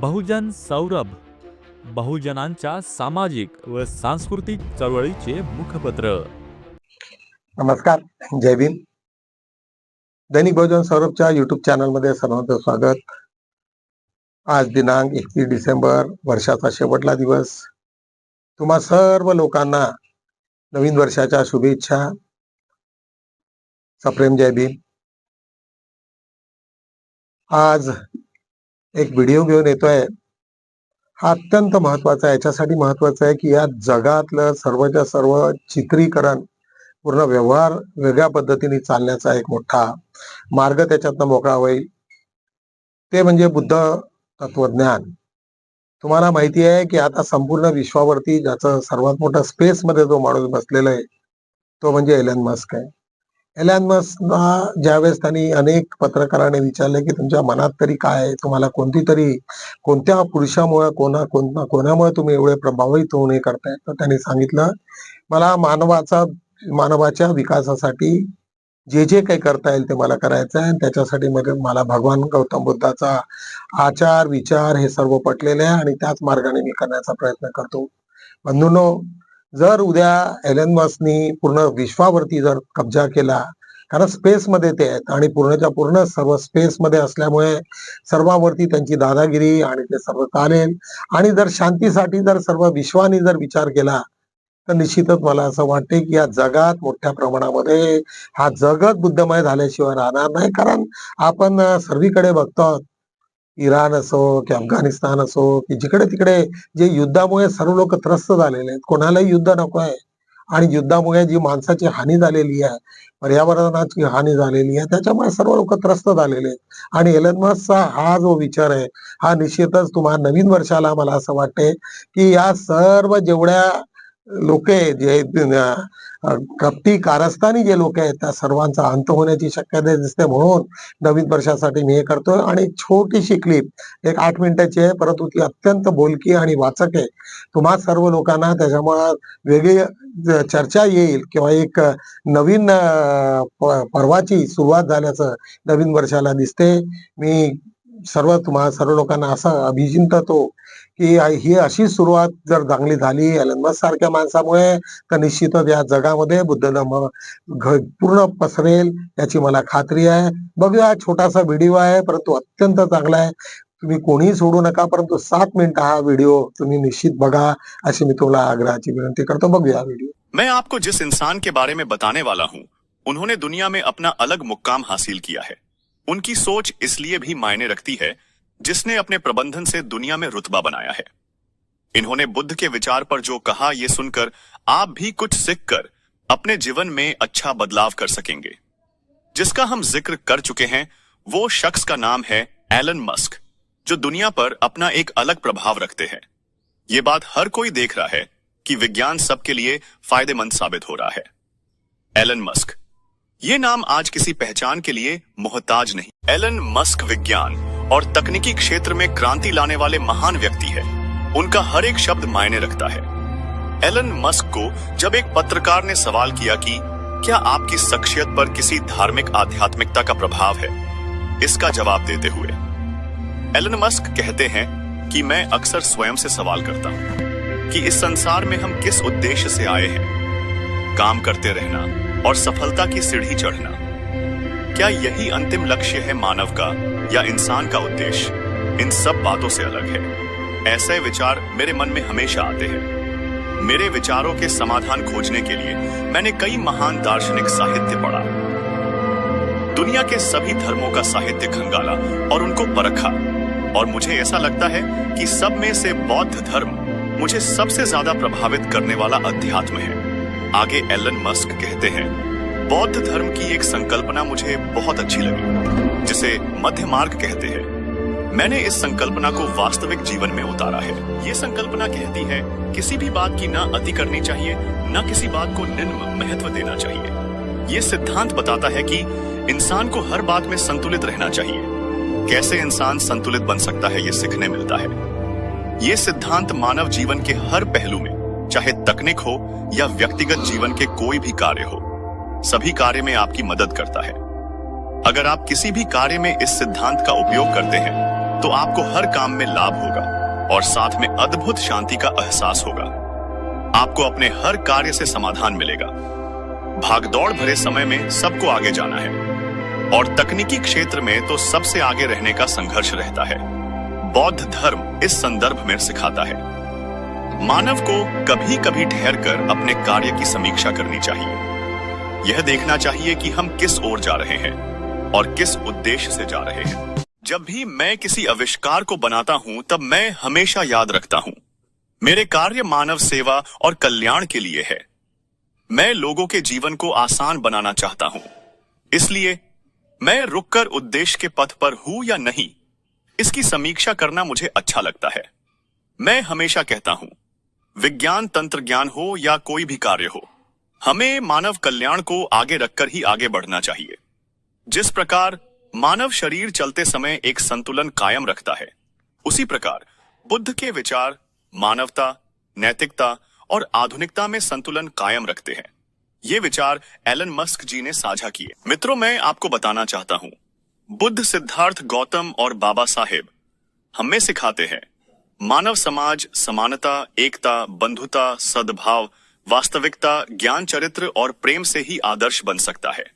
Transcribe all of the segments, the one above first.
बहुजन सौरभ बहुजनांच्या सामाजिक व सांस्कृतिक चळवळीचे मुखपत्र. नमस्कार जय भीम. दैनिक बहुजन सौरभच्या युट्यूब चॅनलमध्ये सर्वांचं स्वागत. आज दिनांक एकतीस डिसेंबर वर्षाचा शेवटला दिवस. तुम्हा सर्व लोकांना नवीन वर्षाच्या शुभेच्छा. सप्रेम जय भीम. आज एक व्हिडिओ घेऊन येतोय. हा अत्यंत महत्त्वाचा आहे. याच्यासाठी महत्त्वाचा आहे की या जगातलं सर्वच्या सर्व चित्रीकरण पूर्ण व्यवहार वेगळ्या पद्धतीने चालण्याचा एक मोठा मार्ग त्याच्यातनं मोकळा होईल. ते म्हणजे बुद्ध तत्वज्ञान. तुम्हाला माहिती आहे की आता संपूर्ण विश्वावरती ज्याचं सर्वात मोठा स्पेसमध्ये जो माणूस बसलेला आहे तो म्हणजे एलन मस्क आहे. एलॅन मस्कना ज्यावेळेस त्यांनी अनेक पत्रकारांनी विचारले की तुमच्या मनात तरी काय आहे? तुम्हाला कोणती तरी कोणत्या पुरुषामुळे कोणा कोणत्या कोणामुळे तुम्ही एवढे प्रभावित होऊन हे करताय? तर त्यांनी सांगितलं मला मानवाचा मानवाच्या विकासासाठी जे जे काही करता येईल ते मला करायचं आहे. आणि त्याच्यासाठी मला भगवान गौतम बुद्धाचा आचार विचार हे सर्व पटलेले आहे आणि त्याच मार्गाने मी करण्याचा प्रयत्न करतो. बंधूनो जर उद्या एलन मस्कनी पूर्ण विश्वावरती जर कब्जा केला कारण स्पेस मध्ये ते आहेत आणि पूर्णच्या पूर्ण सर्व स्पेस मध्ये असल्यामुळे सर्वावरती त्यांची दादागिरी आणि ते सर्व चालेल. आणि जर शांतीसाठी जर सर्व विश्वाने जर विचार केला तर निश्चितच मला असं वाटते की या जगात मोठ्या प्रमाणामध्ये हा जगत बुद्धमय झाल्याशिवाय राहणार नाही. कारण आपण सर्वीकडे बघतो इराण असो की अफगाणिस्तान असो की जिकडे तिकडे जे युद्धामुळे सर्व लोक त्रस्त झालेले आहेत कोणालाही युद्ध नको आहे. आणि युद्धामुळे जी माणसाची हानी झालेली आहे पर्यावरणाची हानी झालेली आहे त्याच्यामुळे सर्व लोक त्रस्त झालेले आहेत. आणि एलन मस्कचा हा जो विचार आहे हा निश्चितच तुम्हाला नवीन वर्षाला मला असं वाटते की या सर्व जेवढ्या लोक जे कपटी कारस्थानी जे लोक आहेत त्या सर्वांचा अंत होण्याची शक्यता दिसते म्हणून नवीन वर्षासाठी मी हे करतोय. आणि छोटीशी क्लिप एक आठ मिनिटाची आहे परंतु ती अत्यंत बोलकी आणि वाचक आहे. तुम्हा सर्व लोकांना त्याच्यामुळे वेगळी चर्चा येईल किंवा एक नवीन पर्वाची सुरुवात झाल्याचं नवीन वर्षाला दिसते. मी सर्व तुम्हा सर्व लोकांना असं अभिजिंततो की ही अशी सुरुवात जर चांगली झाली एलन मस्क सारख्या माणसामुळे तर निश्चितच या जगामध्ये बुद्ध धर्म पूर्ण पसरेल याची मला खात्री आहे. बघूया छोटासा व्हिडिओ आहे परंतु अत्यंत चांगला आहे. तुम्ही कोणीही सोडू नका परंतु सात मिनिट हा व्हिडिओ तुम्ही निश्चित बघा अशी मी तुम्हाला आग्रहाची विनंती करतो. बघूया व्हिडिओ मैं आपको जिस इंसान के बारे में बताने वाला हूं उन्होंने दुनिया में अपना अलग मुक्काम हासिल किया है। उनकी सोच इसलिए भी मायने रखती है जिसने अपने प्रबंधन से दुनिया में रुतबा बनाया है। इन्होंने बुद्ध के विचार पर जो कहा यह सुनकर आप भी कुछ सीख कर अपने जीवन में अच्छा बदलाव कर सकेंगे। जिसका हम ज़िक्र कर चुके हैं, वो शख्स का नाम है एलन मस्क, जो दुनिया पर अपना एक अलग प्रभाव रखते हैं। ये बात हर कोई देख रहा है कि विज्ञान सबके लिए फ़ायदेमंद साबित हो रहा है। एलन मस्क, ये नाम आज किसी पहचान के लिए मोहताज नहीं। एलन मस्क विज्ञान और तकनीकी क्षेत्र में क्रांति लाने वाले महान व्यक्ति है। उनका हर एक शब्द मायने रखता है। एलन मस्क को जब एक पत्रकार ने सवाल किया कि, क्या आपकी शख्सियत पर किसी धार्मिक आध्यात्मिकता का प्रभाव है? इसका जवाब देते हुए, एलन मस्क कहते हैं कि मैं अक्सर स्वयं से सवाल करता हूँ कि इस संसार में हम किस उद्देश्य से आए हैं? काम करते रहना और सफलता की सीढ़ी चढ़ना। क्या यही अंतिम लक्ष्य है मानव का? या इंसान का उद्देश्य, इन सब बातों से अलग है। ऐसे विचार मेरे मन में हमेशा आते हैं। मेरे विचारों के समाधान खोजने के लिए मैंने कई महान दार्शनिक साहित्य पढ़ा। दुनिया के सभी धर्मों का साहित्य खंगाला और उनको परखा। और मुझे ऐसा लगता है कि सब में से बौद्ध धर्म मुझे सबसे ज़्यादा प्रभावित करने वाला अध्यात्म है। आगे एलन मस्क कहते हैं, बौद्ध धर्म की एक संकल्पना मुझे बहुत अच्छी लगी। जिसे मध्य मार्ग कहते हैं। मैंने इस संकल्पना को वास्तविक जीवन में उतारा है। ये संकल्पना कहती है, किसी भी बात की ना अति करनी चाहिए, न किसी बात को निम्न महत्व देना चाहिए। ये सिद्धांत बताता है कि इंसान को हर बात में संतुलित रहना चाहिए। कैसे इंसान संतुलित बन सकता है, ये सीखने मिलता है। ये सिद्धांत मानव जीवन के हर पहलू में, चाहे तकनीक हो या व्यक्तिगत जीवन के कोई भी कार्य हो, सभी कार्य में आपकी मदद करता है। अगर आप किसी भी कार्य में इस सिद्धांत का उपयोग करते हैं तो आपको हर काम में लाभ होगा और साथ में अद्भुत शांति का एहसास होगा। आपको अपने हर कार्य से समाधान मिलेगा। भागदौड़ भरे समय में सबको आगे जाना है और तकनीकी क्षेत्र में तो सबसे आगे रहने का संघर्ष रहता है। बौद्ध धर्म इस संदर्भ में सिखाता है, मानव को कभी कभी ठहर कर अपने कार्य की समीक्षा करनी चाहिए। यह देखना चाहिए कि हम किस ओर जा रहे हैं। और किस उद्देश्य से जा रहे हैं। जब भी मैं किसी आविष्कार को बनाता हूँ, तब मैं हमेशा याद रखता हूँ। मेरे कार्य मानव सेवा और कल्याण के लिए है। मैं लोगों के जीवन को आसान बनाना चाहता हूँ। इसलिए मैं रुककर उद्देश्य के पथ पर हूँ या नहीं, इसकी समीक्षा करना मुझे अच्छा लगता है। मैं हमेशा कहता हूँ, विज्ञान तंत्र ज्ञान हो या कोई भी कार्य हो, हमें मानव कल्याण को आगे रखकर ही आगे बढ़ना चाहिए। जिस प्रकार मानव शरीर चलते समय एक संतुलन कायम रखता है, उसी प्रकार बुद्ध के विचार मानवता, नैतिकता और आधुनिकता में संतुलन कायम रखते हैं। ये विचार एलन मस्क जी ने साझा किए। मित्रों, मैं आपको बताना चाहता हूँ, बुद्ध सिद्धार्थ गौतम और बाबा साहेब हमें सिखाते हैं, मानव समाज, समानता, एकता, बंधुता, सद्भाव, वास्तविकता, ज्ञान चरित्र और प्रेम से ही आदर्श बन सकता है।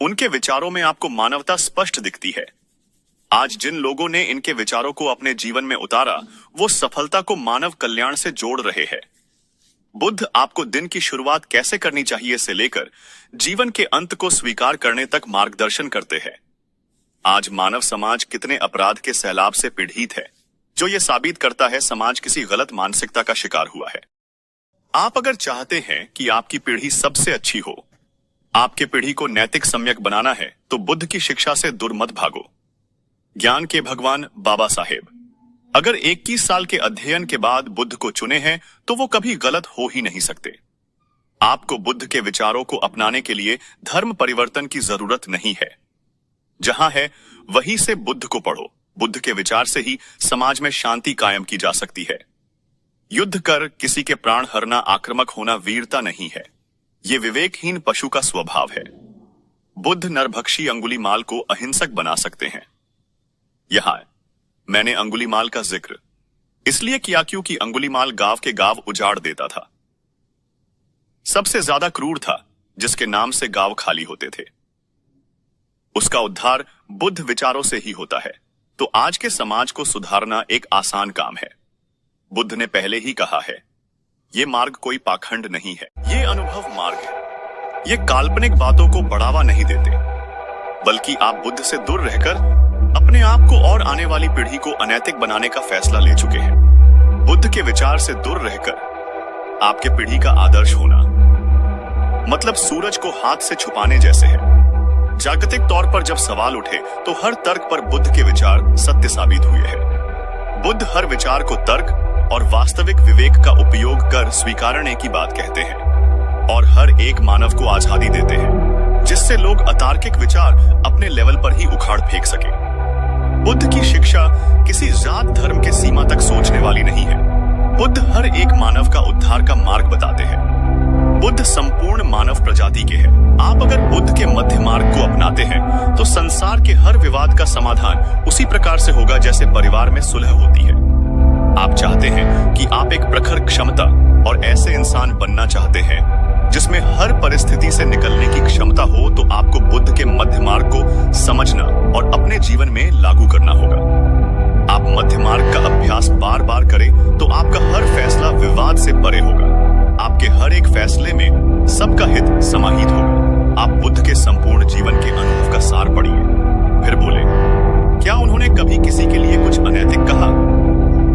उनके विचारों में आपको मानवता स्पष्ट दिखती है। आज जिन लोगों ने इनके विचारों को अपने जीवन में उतारा, वो सफलता को मानव कल्याण से जोड़ रहे हैं। बुद्ध आपको दिन की शुरुआत कैसे करनी चाहिए से लेकर जीवन के अंत को स्वीकार करने तक मार्गदर्शन करते हैं। आज मानव समाज कितने अपराध के सैलाब से पीड़ित है, जो ये साबित करता है समाज किसी गलत मानसिकता का शिकार हुआ है। आप अगर चाहते हैं कि आपकी पीढ़ी सबसे अच्छी हो आपके पीढ़ी को नैतिक सम्यक बनाना है तो बुद्ध की शिक्षा से दूर मत भागो। ज्ञान के भगवान बाबा साहेब। अगर 21 साल के अध्ययन के बाद बुद्ध को चुने हैं तो वो कभी गलत हो ही नहीं सकते। आपको बुद्ध के विचारों को अपनाने के लिए धर्म परिवर्तन की ज़रूरत नहीं है। जहाँ है, वहीं से बुद्ध को पढ़ो। बुद्ध के विचार से ही समाज में शांति कायम की जा सकती है। युद्ध कर किसी के प्राण हरना आक्रामक होना वीरता नहीं है। ये विवेकहीन पशु का स्वभाव है। बुद्ध नरभक्षी अंगुलीमाल को अहिंसक बना सकते हैं। यहाँ, मैंने अंगुलीमाल का ज़िक्र इसलिए किया क्योंकि अंगुलीमाल गाँव के गाँव उजाड़ देता था। सबसे ज़्यादा क्रूर था, जिसके नाम से गाँव खाली होते थे। उसका उद्धार बुद्ध विचारों से ही होता है। तो आज के समाज को सुधारना एक आसान काम है। बुद्ध ने पहले ही कहा है ये मार्ग कोई पाखंड नहीं है। ये अनुभव मार्ग है। ये काल्पनिक बातों को बढ़ावा नहीं देते। बल्कि आप बुद्ध से दूर रहकर अपने आप को और आने वाली पीढ़ी को अनैतिक बनाने का फैसला ले चुके हैं। बुद्ध के विचार से दूर रहकर आपके पीढ़ी का आदर्श होना मतलब सूरज को हाथ से छुपाने जैसे है। जागतिक तौर पर जब सवाल उठे तो हर तर्क पर बुद्ध के विचार सत्य साबित हुए हैं। बुद्ध हर विचार को तर्क और वास्तविक विवेक का उपयोग कर स्वीकारने की बात कहते हैं और हर एक मानव को आज़ादी देते हैं, जिससे लोग अतार्किक विचार अपने लेवल पर ही उखाड़ फेंक सके। बुद्ध की शिक्षा किसी जात धर्म के सीमा तक सोचने वाली नहीं है। बुद्ध हर एक मानव का उद्धार का मार्ग बताते हैं। बुद्ध संपूर्ण मानव प्रजाति के हैं। आप अगर बुद्ध के मध्य मार्ग को अपनाते हैं तो संसार के हर विवाद का समाधान उसी प्रकार से होगा जैसे परिवार में सुलह होती है। आप चाहते हैं कि आप एक प्रखर क्षमता और ऐसे इंसान बनना चाहते हैं, जिसमें हर परिस्थिति से निकलने की क्षमता हो तो आपको बुद्ध के मध्य मार्ग को समझना और अपने जीवन में लागू करना होगा। आप मध्य मार्ग का अभ्यास बार बार करें तो आपका हर फैसला विवाद से परे होगा। आपके हर एक फैसले में सबका हित समाहित होगा। आप बुद्ध के संपूर्ण जीवन के अनुभव का सार पढ़िए फिर बोले, क्या उन्होंने कभी किसी के लिए कुछ अनैतिक कहा?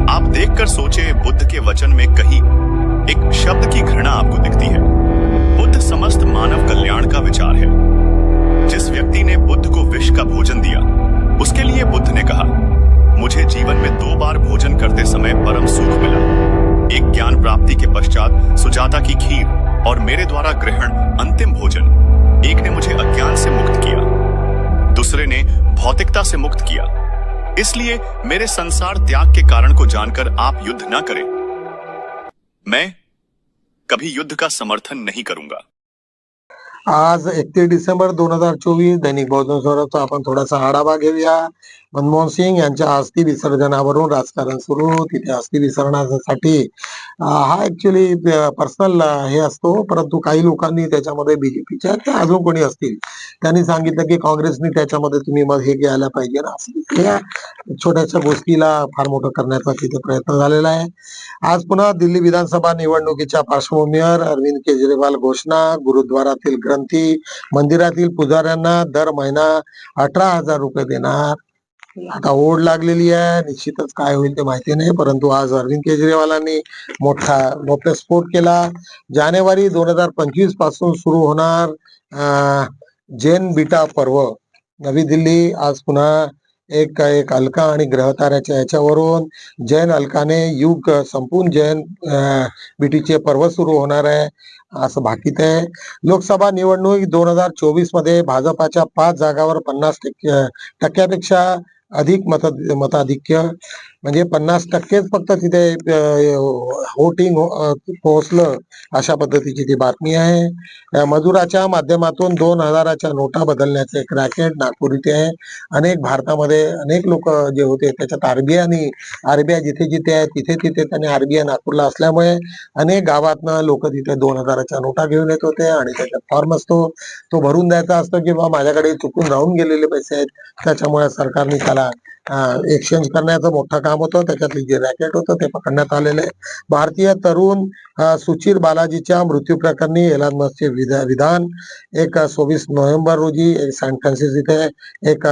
आप देखकर सोचे बुद्ध के वचन में कही एक शब्द की घृणा आपको दिखती है। बुद्ध समस्त मानव कल्याण का विचार है। जिस व्यक्ति ने बुद्ध को विष का भोजन दिया, उसके लिए बुद्ध ने कहा, मुझे जीवन में दो बार भोजन करते समय परम सुख मिला। एक ज्ञान प्राप्ति के पश्चात सुजाता की खीर और मेरे द्वारा ग्रहण अंतिम भोजन। एक ने मुझे अज्ञान से मुक्त किया। दूसरे ने भौतिकता से मुक्त किया। इसलिए मेरे संसार त्याग के कारण को जानकर आप युद्ध ना करें। मैं कभी युद्ध का समर्थन नहीं करूँगा। आज एकतीस डिसेंबर दोन हज़ार चोवीस दैनिक बौद्ध स्वराचा आपण थोडासा आढावा घेऊया मनमोहन सिंग यांच्या अस्थि विसर्जनावरून राजकारण सुरू. तिथे अस्थि विसर्जनासाठी हा ऍक्च्युली पर्सनल हे असतो. परंतु काही लोकांनी त्याच्यामध्ये बीजेपीच्या किंवा अजून कोणी असतील त्यांनी सांगितलं की काँग्रेसनी त्याच्यामध्ये तुम्ही मग हे घ्यायला पाहिजे ना. या छोट्याशा गोष्टीला फार मोठं करण्याचा तिथे प्रयत्न झालेला आहे. आज पुन्हा दिल्ली विधानसभा निवडणुकीच्या पार्श्वभूमीवर अरविंद केजरीवाल घोषणा गुरुद्वारातील ग्रंथी मंदिरातील पुजाऱ्यांना दर महिना अठरा हजार रुपये देणार. आता ओढ लागलेली आहे. निश्चितच काय होईल ते माहिती नाही परंतु आज अरविंद केजरीवालांनी मोठा स्फोट केला. जानेवारी दोन हजार पंचवीसपासून सुरू होणार अं, जैन बिटा पर्व. नवी दिल्ली आज पुन्हा एक एक अलका आणि ग्रहताऱ्याच्या याच्यावरून जैन अलकाने युग संपून जैन बिटीचे पर्व सुरू होणार आहे असं भाकीत आहे. लोकसभा निवडणूक दोन हजार चोवीसमध्ये भाजपाच्या पाच जागावर पन्नास टक्के टक्क्यापेक्षा अधिक मता मताधिक्य म्हणजे पन्नास टक्केच फक्त तिथे होटिंग पोहोचलं अशा पद्धतीची ती बातमी आहे. मजुराच्या माध्यमातून दोन हजाराच्या नोटा बदलण्याचे एक रॅकेट नागपूर इथे आहे. अनेक भारतामध्ये अनेक लोक जे होते त्याच्यात आरबीआयनी आरबीआय जिथे जिथे आहे तिथे तिथे त्यांनी आरबीआय नागपूरला असल्यामुळे अनेक गावातनं लोक तिथे दोन हजाराच्या नोटा घेऊन येत होते आणि त्याच्यात फॉर्म असतो. तो भरून द्यायचा असतो की माझ्याकडे चुकून राहून गेलेले पैसे आहेत. त्याच्यामुळे सरकारने त्याला एक्सचेंज करण्याचं मोठं काम होतं. त्याच्यातली जे रॅकेट होतं ते पकडण्यात आलेलं आहे. भारतीय तरुण सुचिर बालाजीच्या मृत्यू प्रकरणी एलान मस्कचे विधा- विधान. एक सव्वीस नोव्हेंबर रोजी सॅन फ्रान्सिस इथे एक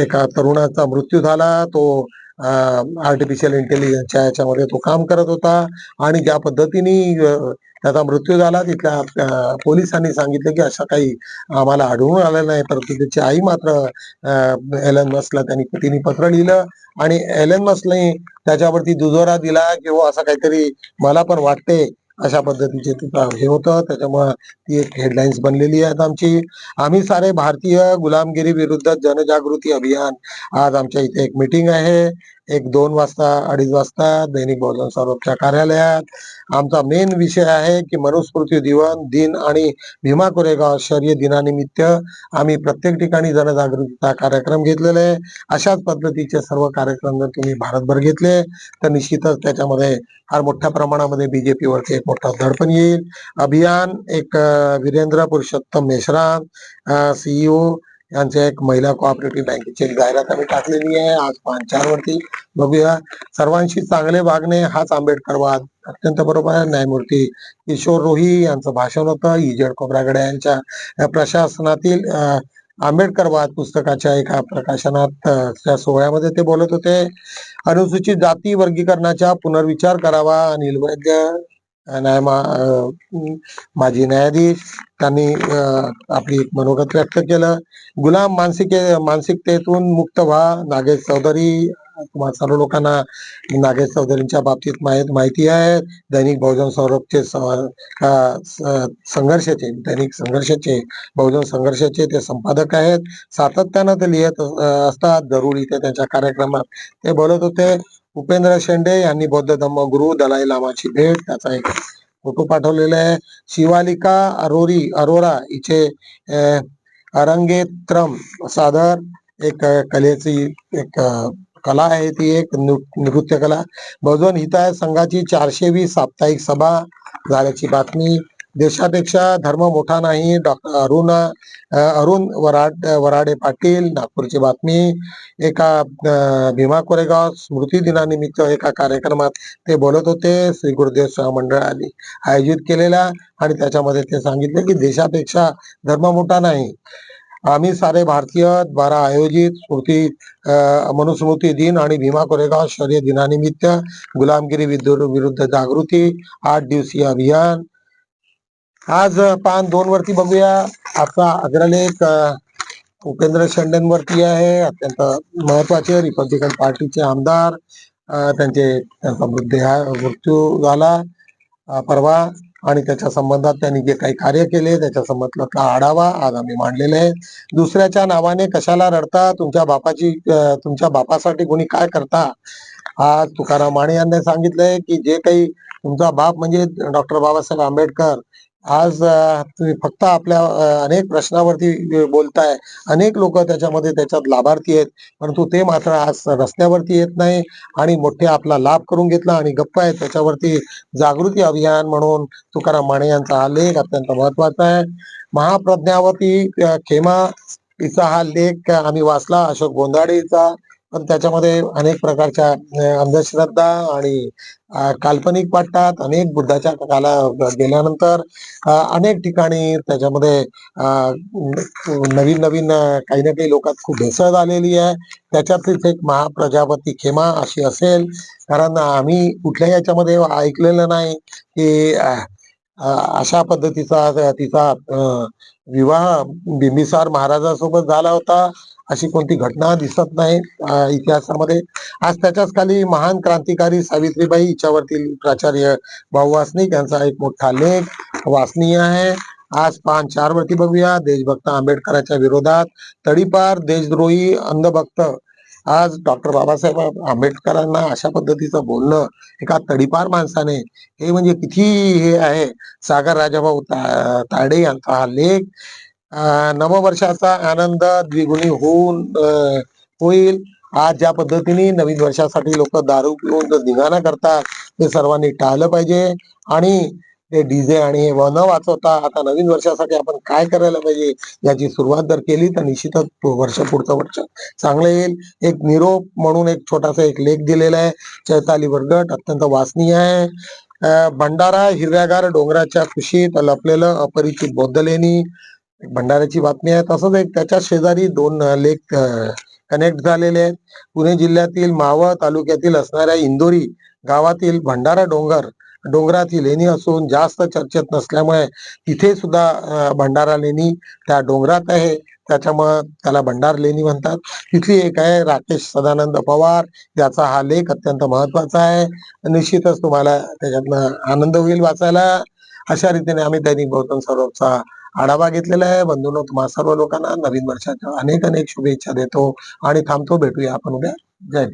एका तरुणाचा मृत्यू झाला. तो आर्टिफिशियल इंटेलिजन्सच्या याच्यामध्ये तो काम करत होता आणि ज्या पद्धतीने त्याचा मृत्यू झाला तिथल्या पोलिसांनी सांगितलं की असं काही आम्हाला आढळून आलं नाही. परंतु त्याची आई मात्र अ, एलन मस्कला त्यांनी तिने पत्र लिहिलं आणि एलन मस्कने त्याच्यावरती दुजोरा दिला किंवा हो, असं काहीतरी मला पण वाटते अशा पद्धतीचे तिथं हे होतं. त्याच्यामुळं ती एक हेडलाईन्स बनलेली आहेत आमची. आम्ही सारे भारतीय गुलामगिरी विरुद्ध जनजागृती अभियान आज आमच्या इथे एक मीटिंग आहे. एक दोन वाजता अडीच वाजता दैनिक बहुजन सौरभच्या कार्यालयात. आमचा मेन विषय आहे की मनुस्मृती दिवन दिन आणि भीमा कोरेगाव शौर्य दिनानिमित्त आम्ही प्रत्येक ठिकाणी जनजागृतीचा कार्यक्रम घेतलेला आहे. अशाच पद्धतीचे सर्व कार्यक्रम जर तुम्ही भारतभर घेतले तर निश्चितच त्याच्यामध्ये फार मोठ्या प्रमाणामध्ये बीजेपीवरती एक मोठा दडपण येईल. अभियान एक वीरेंद्र पुरुषोत्तम मेश्राम सीईओ यांचे एक महिला कोऑपरेटिव्ह बँकेची एक जाहिरात आम्ही टाकलेली आहे. आज पाच वरती बघूया. सर्वांशी चांगले वागणे हाच आंबेडकरवाद अत्यंत बरोबर आहे. न्यायमूर्ती किशोर रोही यांचं भाषण होतं. इजड खोब्रागडे यांच्या प्रशासनातील आंबेडकरवाद पुस्तकाच्या एका प्रकाशनात त्या सोहळ्यामध्ये ते बोलत होते. अनुसूचित जाती वर्गीकरणाचा पुनर्विचार करावा आणि न्यायमा माजी न्यायाधीश त्यांनी आपली एक मनोगत व्यक्त केलं. गुलाम मानसिके मानसिकतेतून मुक्त व्हा. नागेश चौधरी तुम्हाला सर्व लोकांना नागेश चौधरींच्या बाबतीत माहीत माहिती आहे. दैनिक बहुजन सौरभचे स- संघर्षाचे दैनिक संघर्षाचे बहुजन संघर्षाचे ते संपादक आहेत. सातत्यानं ते लिहित असतात. जरुरी ते त्यांच्या कार्यक्रमात. ते बोलत होते उपेंद्र शेंडे यांनी बौद्ध धम्मगुरु दलाई लामाची भेट त्याचा एक फोटो पाठवलेला आहे. शिवालिका अरोरी अरोरा हिचे अरंगेत्रम सादर एक कलेची एक कला आहे. ती एक नृ- नृत्य कला. भजन हिताय संघाची चारशेवी साप्ताहिक सभा झाल्याची बातमी. देशापेक्षा धर्म मोठा नाही. डॉक्टर अरुण अरुण वराड वराडे पाटील नागपूरची बातमी. एका भीमा कोरेगाव स्मृती दिनानिमित्त एका कार्यक्रमात ते बोलत होते. श्री गुरुदेव सेवा मंडळाने आयोजित केलेला आणि त्याच्यामध्ये ते सांगितले की देशापेक्षा धर्म मोठा नाही. आम्ही सारे भारतीय द्वारा आयोजित स्मृती अं, मनुस्मृती दिन आणि भीमा कोरेगाव शौर्य दिनानिमित्त गुलामगिरी विरुद्ध जागृती आठ दिवसीय अभियान आज पान दोन वरती बघूया. आजचा अग्रलेख उपेंद्र शेंडेंवरती आहे. अत्यंत महत्त्वाचे रिपब्लिकन पार्टीचे आमदार त्यांचे त्यांचा मृत्यू मृत्यू झाला. परवा आणि त्याच्या संबंधात त्यांनी जे काही कार्य केले त्याच्या संबंधातला आढावा आज आम्ही मांडलेला आहे. दुसऱ्याच्या नावाने कशाला रडता? तुमच्या बापाची तुमच्या बापासाठी कोणी काय करता? आज तुकाराम माने यांनी सांगितलंय की जे काही तुमचा बाप म्हणजे डॉक्टर बाबासाहेब आंबेडकर आज तुम्ही फक्त आपल्या अनेक प्रश्नावरती बोलताय. अनेक लोक त्याच्यामध्ये त्याच्यात लाभार्थी आहेत. परंतु ते मात्र आज रस्त्यावरती येत नाही आणि मोठे आपला लाभ करून घेतला आणि गप्प आहे त्याच्यावरती जागृती अभियान म्हणून तुकाराम माने यांचा हा लेख अत्यंत महत्त्वाचा आहे. महाप्रज्ञावती खेमा हिचा हा लेख आम्ही वाचला. अशोक गोंधाडेचा. पण त्याच्यामध्ये अनेक प्रकारच्या अंधश्रद्धा आणि काल्पनिक वाटतात. अनेक बुद्धाच्या काला गेल्यानंतर अनेक ठिकाणी त्याच्यामध्ये नवीन नवीन काही ना काही लोकात खूप भेसळ झालेली आहे. त्याच्यातलीच एक महाप्रजापती खेमा अशी असेल. कारण आम्ही कुठल्याही याच्यामध्ये ऐकलेलं नाही की अशा पद्धतीचा तिचा विवाह बिंबिसार महाराजासोबत झाला होता. अशी कोणती घटना दिसत नाही. इतिहासामध्ये. आज त्याच्याच खाली महान क्रांतिकारी सावित्रीबाई हिच्यावरती प्राचार्य भाऊ वासनिक यांचा एक मोठा लेख वाचनीय आहे. आज पान चार वरती बघूया. देशभक्त आंबेडकरांच्या विरोधात तडीपार देशद्रोही अंधभक्त. आज डॉक्टर बाबासाहेब आंबेडकरांना अशा पद्धतीचं बोलणं एका तडीपार माणसाने हे म्हणजे किती हे आहे? सागर राजाभाऊ ता- ताडे यांचा हा लेख. नववर्षाचा आनंद द्विगुणी होऊन होईल. आज ज्या पद्धतीने नवीन वर्षासाठी लोक दारू पिऊन निघाणा करतात ते सर्वांनी टाळलं पाहिजे. आणि ते डीजे आणि हे न वाचवता आता नवीन वर्षासाठी आपण काय करायला पाहिजे याची सुरुवात जर केली तर निश्चितच वर्ष पुढचं वर्ष चांगलं येईल. एक निरोप म्हणून एक छोटासा एक लेख दिलेला आहे. चैताली वर्गट अत्यंत वासनीय आहे. भंडारा हिरव्यागार डोंगराच्या कुशीत लपलेलं अपरिचित बौद्ध लेणी भंडाऱ्याची बातमी आहे. तसंच एक त्याच्या शेजारी दोन लेक लेख कनेक्ट झालेले आहेत. पुणे जिल्ह्यातील मावळ तालुक्यातील असणाऱ्या इंदोरी गावातील भंडारा डोंगर डोंगरातील लेणी असून जास्त चर्चेत नसल्यामुळे तिथे सुद्धा भंडारा लेणी त्या डोंगरात आहे. त्याच्यामुळं त्याला भंडार लेणी म्हणतात. तिथली एक आहे राकेश सदानंद पवार. याचा हा लेख अत्यंत महत्त्वाचा आहे. निश्चितच तुम्हाला त्याच्यातनं आनंद होईल वाचायला. अशा रीतीने आम्ही दैनिक गौतम सर्वचा आढावा घेतलेला आहे. बंधूंनो तुम्हा सर्व लोकांना नवीन वर्षाच्या अनेक अनेक शुभेच्छा देतो आणि थांबतो. भेटूया आपण उद्या. जय